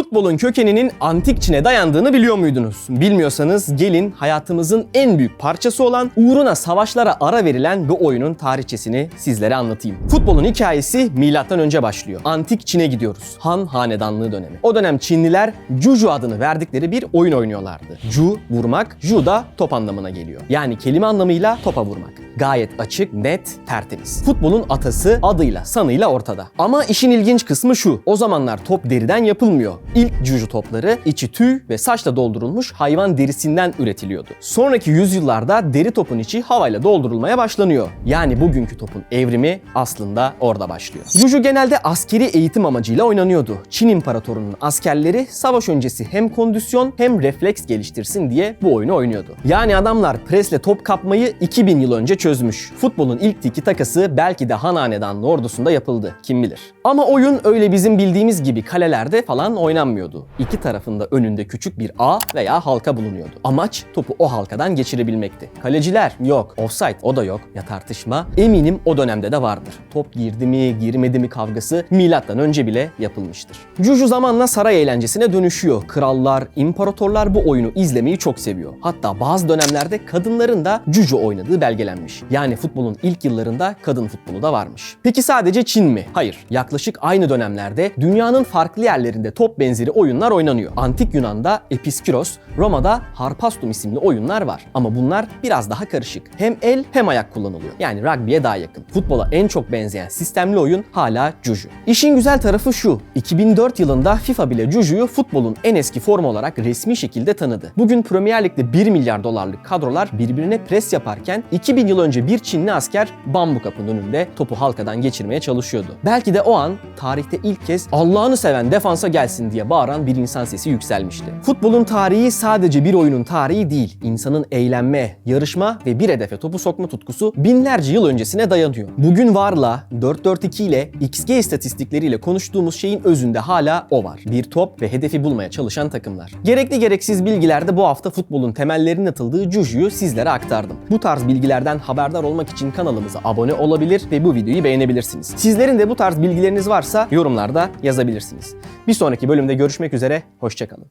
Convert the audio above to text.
Futbolun kökeninin antik Çin'e dayandığını biliyor muydunuz? Bilmiyorsanız gelin hayatımızın en büyük parçası olan uğruna savaşlara ara verilen bu oyunun tarihçesini sizlere anlatayım. Futbolun hikayesi milattan önce başlıyor. Antik Çin'e gidiyoruz. Han Hanedanlığı dönemi. O dönem Çinliler Juju adını verdikleri bir oyun oynuyorlardı. Ju vurmak, Ju da top anlamına geliyor. Yani kelime anlamıyla topa vurmak. Gayet açık, net, tertemiz. Futbolun atası adıyla, sanıyla ortada. Ama işin ilginç kısmı şu. O zamanlar top deriden yapılmıyor. İlk juju topları içi tüy ve saçla doldurulmuş hayvan derisinden üretiliyordu. Sonraki yüzyıllarda deri topun içi havayla doldurulmaya başlanıyor. Yani bugünkü topun evrimi aslında orada başlıyor. Juju genelde askeri eğitim amacıyla oynanıyordu. Çin İmparatorunun askerleri savaş öncesi hem kondisyon hem refleks geliştirsin diye bu oyunu oynuyordu. Yani adamlar presle top kapmayı 2000 yıl önce çözmüş. Futbolun ilk tiki takası belki de Han Hanedanlı ordusunda yapıldı. Kim bilir. Ama oyun öyle bizim bildiğimiz gibi kalelerde falan oynanmıyordu. İki tarafında önünde küçük bir ağ veya halka bulunuyordu. Amaç topu o halkadan geçirebilmekti. Kaleciler yok. Offside o da yok. Ya tartışma eminim o dönemde de vardır. Top girdi mi girmedi mi kavgası milattan önce bile yapılmıştır. Juju zamanla saray eğlencesine dönüşüyor. Krallar, imparatorlar bu oyunu izlemeyi çok seviyor. Hatta bazı dönemlerde kadınların da Juju oynadığı belgelenmiş. Yani futbolun ilk yıllarında kadın futbolu da varmış. Peki sadece Çin mi? Hayır. Yaklaşık aynı dönemlerde dünyanın farklı yerlerinde top benzeri oyunlar oynanıyor. Antik Yunan'da Episkiros, Roma'da Harpastum isimli oyunlar var. Ama bunlar biraz daha karışık. Hem el hem ayak kullanılıyor. Yani rugby'ye daha yakın. Futbola en çok benzeyen sistemli oyun hala Juju. İşin güzel tarafı şu. 2004 yılında FIFA bile Juju'yu futbolun en eski formu olarak resmi şekilde tanıdı. Bugün Premier Lig'de 1 milyar dolarlık kadrolar birbirine pres yaparken 2000 yıl önce bir Çinli asker bambu kapının önünde topu halkadan geçirmeye çalışıyordu. Belki de o an tarihte ilk kez Allah'ını seven defansa gelsin diye bağıran bir insan sesi yükselmişti. Futbolun tarihi sadece bir oyunun tarihi değil, insanın eğlenme, yarışma ve bir hedefe topu sokma tutkusu binlerce yıl öncesine dayanıyor. Bugün varla 4-4-2 ile XG istatistikleriyle konuştuğumuz şeyin özünde hala o var. Bir top ve hedefi bulmaya çalışan takımlar. Gerekli gereksiz bilgilerde bu hafta futbolun temellerinin atıldığı Juju'yu sizlere aktardım. Bu tarz bilgilerden haberdar olmak için kanalımıza abone olabilir ve bu videoyu beğenebilirsiniz. Sizlerin de bu tarz bilgileriniz varsa yorumlarda yazabilirsiniz. Bir sonraki bölümde görüşmek üzere, hoşçakalın.